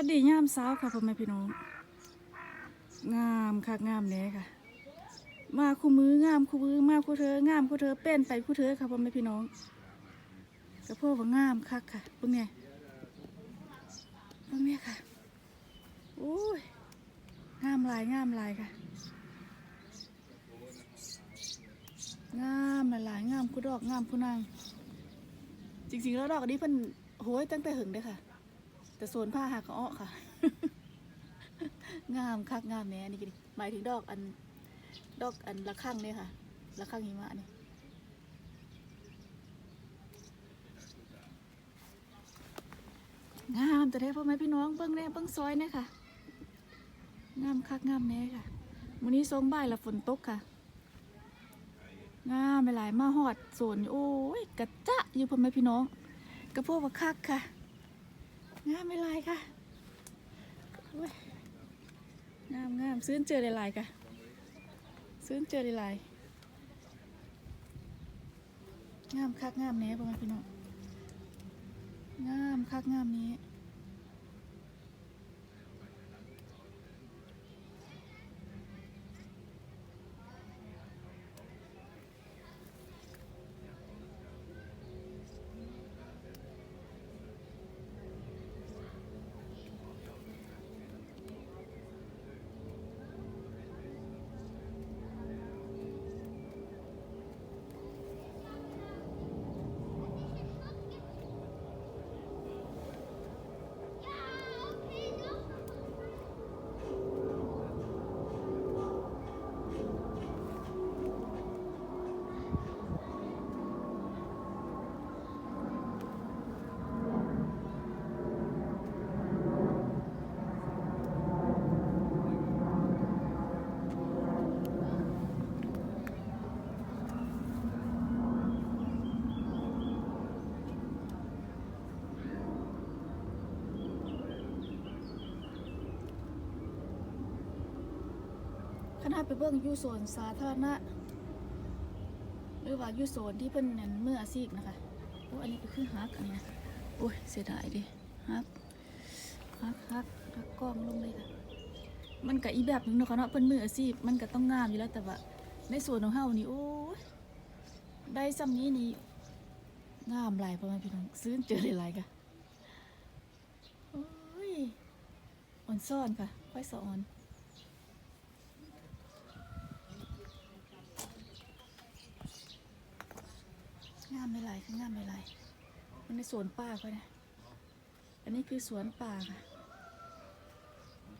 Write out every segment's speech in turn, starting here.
สาวค่ะพ่อแม่พี่น้อง งามค่ะงามแน่ค่ะ มาคู่มืองามคู่มือมาคู่เธองามคู่เธอเป็นไปคู่เธอค่ะพ่อแม่พี่น้องกระโพกว่างามคักค่ะพวกเนี้ยพวกเนี้ยค่ะโอ้ยงามลายงามลายค่ะ งามหลายงามคู่ดอกงามคู่นางจริงๆแล้วดอกนนี้เพิ่นโหยตั้งแต่หึงเด้อค่ะ แต่โซนผ้าหากระอ้อค่ะ งามคักงามแน่นี่กินหมายถึงดอกอัน ดอกอันละข้างเนี่ยค่ะ ละข้างหิมะนี่งามแต่แท้พ่อแม่พี่น้องเบิ้งแน่เบิ้งซอยเนี่ยค่ะ งามคักงามแน่ค่ะวันนี้ทรงบ่ายละฝนตกค่ะ งามหลายมาหอดโซนโอ้ยกระจะอยู่พ่อแม่พี่น้องกระพวกว่าคักค่ะ งามไม่ลายค่ะงามงามซื้อเจอหลายๆค่ะ ซื้อเจอหลายๆงามคักงามแน่ประมาณพี่น้องงามคักงามนี้ ขนาดไปเบิ่งยู่โซนสาธารณะหรือว่ายู่โซนที่เป็นนั่นมืออาชีพนะคะโอ้อันนี้ก็คือฮักอันนี้นะโอ้ยเสียดายดิฮักฮักฮักฮักกล้องลงเลยค่ะมันก็อีแบบหนึงเนาะค่ะเนาะเป็นมืออาชีพมันก็ต้องงามอยู่แล้วแต่ว่าในส่วนของเฮานี่โอ้ยได้ซ้ำนี้นี่งามหลายพ่อแม่พี่น้องซื้อเจอหลายๆค่ะโอ้ยอ่อนซ่อนค่ะค่อยสอนามไม่ไรคืองามไม่ไรมันในสวนป่าก็นะอันนี้คือสวนป่าค่ะ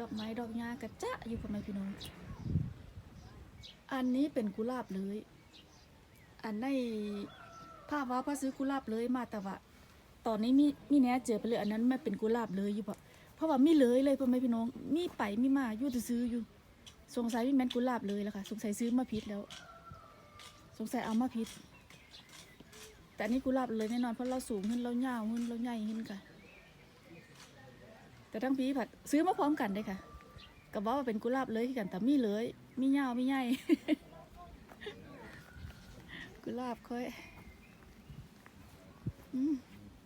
ดอกไม้ดอกหญ้ากระจะอยู่กับไมพี่น้อง อันนี้เป็นกุหลาบเลย อันในภาพว่าพระซื้อกุหลาบเลยมาแต่ว่าตอนนี้มีมีแน่เจอไปเลยอันนั้นมันเป็นกุหลาบเลยอยู่ปะเพราะว่ามีเลยเลยพ่อแม่พี่น้อง มีไปมีมาอยู่แต่ซื้ออยู่ สงสัยมีแมนกุหลาบเลยแล้วค่ะ สงสัยซื้อมาผิดแล้ว สงสัยเอามาผิด แต่อันนี้กุหลาบเลยแน่นอนเพราะเราสูงขึ้นเรายาวขึ้นเราใหญ่ขึ้นค่ะ แต่ทั้งพีผัดซื้อมาพร้อมกันเลยค่ะก็บว่าเป็นกุหลาบเลยคือกันแต่มีเลยมียาวมีใหญ่กุหลาบค่อยอ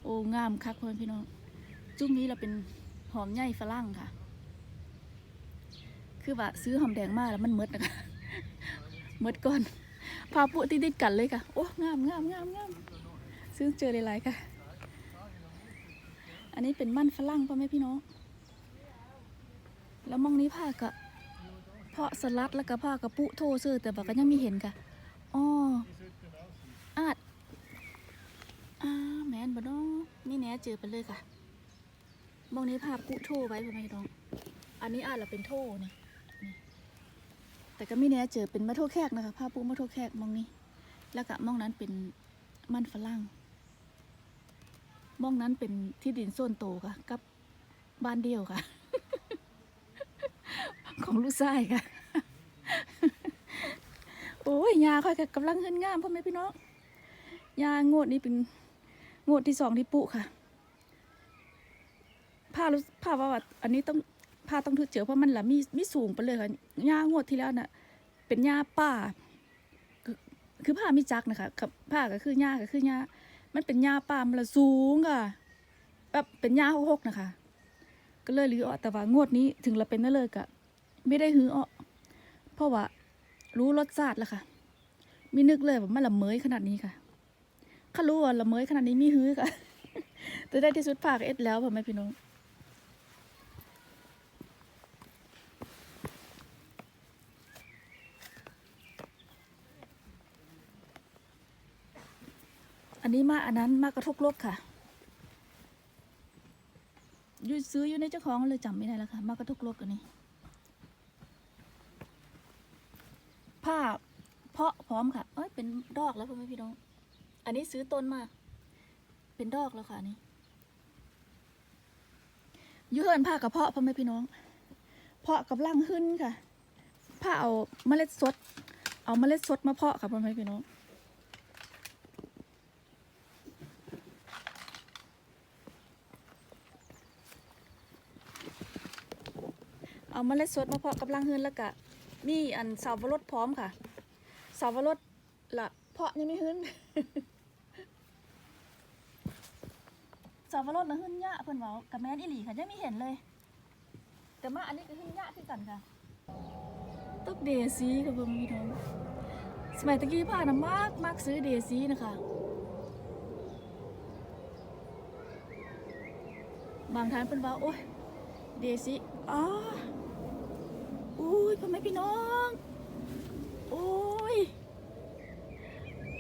โอ้งามคักพ่อแม่พี่น้อง จุ่มนี้เราเป็นหอมใหญ่ฝรั่งค่ะ คือว่าซื้อหอมแดงมาแล้วมันหมดนะคะหมดก่อนพาปุติดๆกันเลยค่ะ โอ้งามงามงามงาม ซื้อเจอหลายๆค่ะ อันนี้เป็นมั่นฝรั่งพ่อแม่พี่น้อง แล้วมองนี้ผ้ากะเพาะสลัดแล้วก็ผ้ากระปุโทเสื้อแต่ว่าก็ยังมีเห็นค่ะอ๋ออาดอ่าแมนบ่น้องนี่แหน่เจอไปเลยค่ะมองนี้ผ้าปุโทไว้พ่อแม่พี่น้อง อันนี้อาจจะเป็นโทนี่แต่ก็ไม่แน่เจอเป็นมะโทแขกนะคะผ้าปูมะโทแขกมองนี้ แล้วก็มองนั้นเป็นมันฝรั่ง มองนั้นเป็นที่ดินส่วนโตค่ะ กับบ้านเดียวค่ะ ของลูกชายค่ะ โอ้ยยาค่อยกับกำลังขึ้นงามพ่อแม่พี่น้องยางวดนี้เป็นงวดที่สองที่ปุค่ะผ้ารู้ผ้าว่าอันนี้ต้องผ้าต้องถือเจอเพราะมันละมีมีสูงไปเลยค่ะยางวดที่แล้วน่ะ เป็นหญ้าป่าคือผ้ามีจักนะคะกับผ้าก็คือหญ้าก็คือหญ้า มันเป็นหญ้าป่ามันละสูงค่ะแบบเป็นหญ้าหกนะคะ ก็เลยรื้อออกแต่ว่างวดนี้ถึงเราเป็นนั่นเลยกะไม่ได้ฮื้อออกเพราะว่ารู้รสชาติแล้วค่ะ มีนึกเลยว่ามันละเมยขนาดนี้ค่ะข้ารู้ว่าละเมยขนาดนี้มีฮื้อค่ะแต่ได้ที่สุดภาคเอ็ดแล้วพ่อแม่พี่น้อง อันนี้มาอันนั้นมากระทกโลกค่ะยูซื้ออยู่ในเจ้าของเลยจำไม่ได้แล้วค่ะ มากระทกโลกอันนี้ ผ้าเพาะพร้อมค่ะ เอ้ยเป็นดอกแล้วพ่อแม่พี่น้อง อันนี้ซื้อต้นมา เป็นดอกแล้วค่ะนนี้อยูเฮินผ้ากระเพาะพ่อแม่พี่น้อง เพาะกับล่างขึ้นค่ะ ผ้าเอาเมล็ดสด เอาเมล็ดสดมาเพาะค่ะพ่อแม่พี่น้อง เอาเมล็ดสดมาเพาะกับลังเฮือนแล้วก็มีอันสาวรสพร้อมค่ะสาวรสละเพาะยังไม่หื้นสาวรสนะหื้นยะเพิ่นเว้ากับแม่นอีหลีค่ะยังไม่เห็นเลย แต่มาอันนี้ก็หื้นยะคือกันค่ะตกเดซีค่ะเบิ่งพี่น้องสมัยตะกี้พ่านมากมากซื้อเดซีนะคะบางท่านเพิ่นว่าโอ้ยเดซิอ๋อ อุ้ยพ่อแม่พี่น้องโอ้ย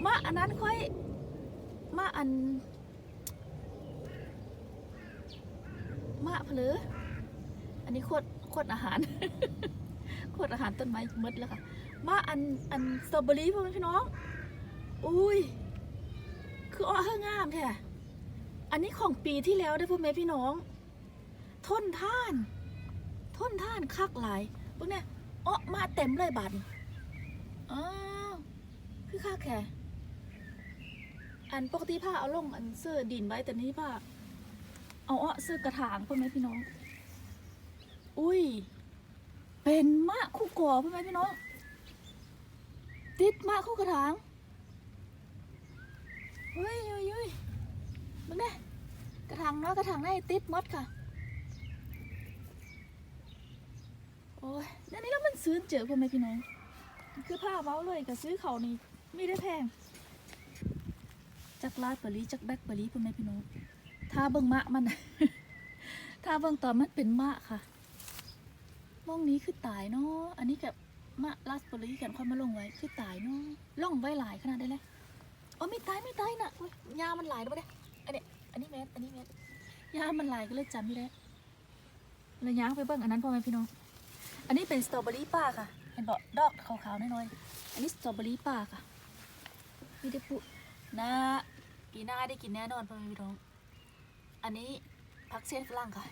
มาอันนั้นค่อยมาอันมาเพลืออันนี้โคตรโคตรอาหาร โคตรอาหารต้นไม้มดแล้วค่ะมาอันอันสตรอเบอรี่พ่อแม่พี่น้องอุ้ยคืออ้อเฮงามแท้อันนี้ของปีที่แล้วได้พ่อแม่พี่น้อง ทนท่าน ทนท่านคักหลาย พวกเนี้ยเอ้อมาเต็มเลยบัดนอ้าวคือคักแค่อันปกติผ้าเอาลงอันเสื้อดินไว้แต่นี้ผ้าเอาเอ้อเสื้อกระถางพ่อแม่พี่น้อง อุ้ย เป็นมะคู่ก่อพ่อแม่พี่น้อง ติดมะคู่กระถางเฮ้ยเฮ้ยเฮ้ยมึงเนี่ยกระถางน้อยกระถางได้ติดมดค่ะ อ้ยอันนี้แล้วมันซื้อเจอพ่อแม่พี่น้อง คือผ้าเว้าเลยกับซื้อเขานี่ไม่ได้แพงจากลาดเปรีจากแบล็คเปรีพ่อแม่พี่น้องถ้าเบิ่งมะมัน ถ้าเบิ่งตอนมันเป็นมะค่ะม่องนี้คือตายเนาะ อันนี้กับมะลาสเปรีกันค่อยมาลงไว้คือตายเนาะล่องไว้หลายขนาดได้เลยอ๋อไม่ตายไม่ตายน่ะยามันหลายด้วยเนี่ยอันนี้อันนี้แมสอันนี้แมสยามันหลายก็เลยจำไม่ได้เลยย้างไปเบิ่งอันนั้นพ่อแม่พี่น้อง อันนี้เป็นสตรอเบอรี่ป่าค่ะ เห็นบอกดอกขาวๆน้อยๆ อันนี้สตรอเบอรี่ป่าค่ะไม่ได้ปุนะปีหน้าได้กินแน่นอนพ่อแม่พี่น้อง อันนี้ผักเส้นฝรั่งค่ะ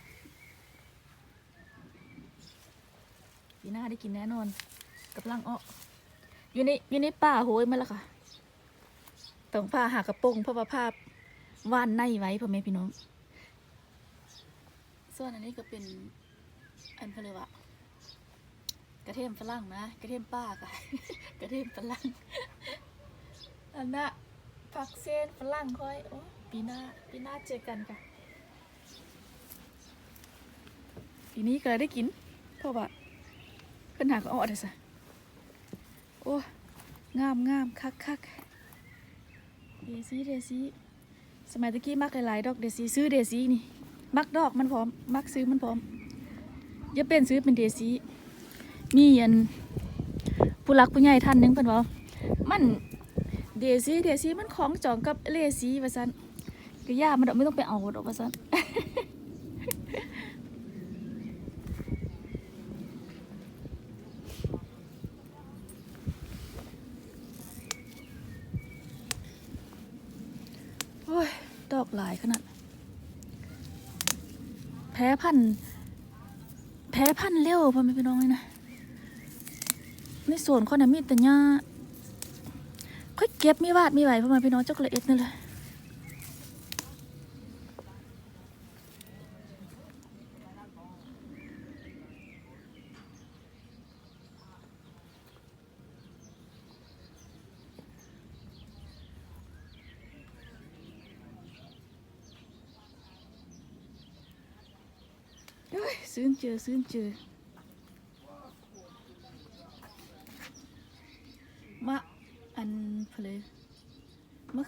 ปีหน้าได้กินแน่นอนกับลังอ้ออยู่ในอยู่ในป่าโหยมาแล้วค่ะต้องผ้าหากระโปรงเพราะว่าผ้าว่านในไว้พ่อแม่พี่น้อง ส่วนอันนี้ก็เป็นอันเขาเรียกว่า กระเทียมฝรั่งนะกระเทียมป้าค่ะ กระเทียมฝรั่งอันน่ะผักเส้นฝรั่งค่อยโอ้ปีหน้าปีหน้าเจอกันค่ะปีนี้ก็ได้กินเพราะว่าเพิ่นหาก็เอาอะไรซะโอ้งามงามคักคักเดซี่เดซี่สมัยตะกี้มักหลายๆดอกเดซี่ซื้อเดซี่นี่ มักดอกมันพร้อม มักซื้อมันพร้อมอย่าเป็นซื้อเป็นเดซี่ มีอันผู้รักผู้ใหญ่ท่านหนึงเพิ่นว่ามันเดซี่เดซี่มันของจองกับเลซี่ว่าซั่นก็ย่ามันดอกไม่ต้องไปเอาดอกว่าซั่นโอ้ยดอกหลายขนาดแพ้พันแพ้พันเร็วพ่อแม่พี่น้องเลยนะ ในส่วนคนน่ะมีแต่หญ้าค่อยเก็บมีวาดมีไหวพ่อมาพี่น้องเจากละเอ็ดนั่นเลยซื้อเจอซื้อเจอ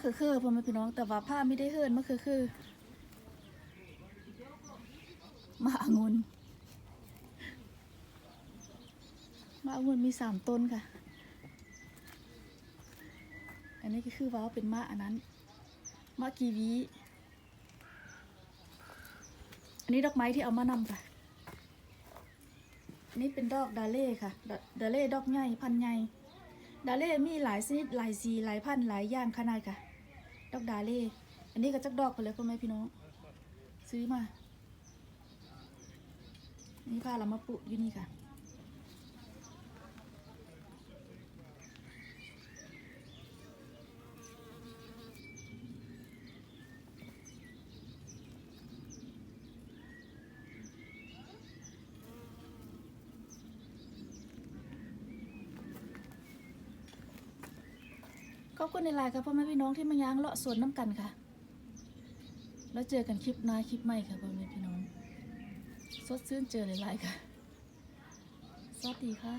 มะเขือคือพ่อแม่พี่น้องแต่ว่าผ้าไม่ได้เฮิรนมะเขือคือมะองุนมะองุนมีสามต้นค่ะ อันนี้ก็คือว่าเป็นมะอันนั้นมะกีวีอันนี้ดอกไม้ที่เอามานำค่ะอันนี้เป็นดอกดาเล่ค่ะดดาเล่ดอกใหญ่พันใหญ่ดาเล่มีหลายชนิดหลายสีหลายพันหลายอย่างขนาดค่ะ อกดาเล่อันนี้ก็จักดอกไปเลยพ่อแม่พี่น้อง ซื้อมา นี่พาเรามาปลูกอยู่นี่ค่ะ ขอบคุณในไลน์ค่ะพ่อแม่พี่น้องที่มายางเลาะสวนน้ำกันค่ะ แล้วเจอกันคลิปหน้าคลิปใหม่ค่ะพ่อแม่พี่น้อง สดชื่นเจอในไลน์ค่ะ สวัสดีค่ะ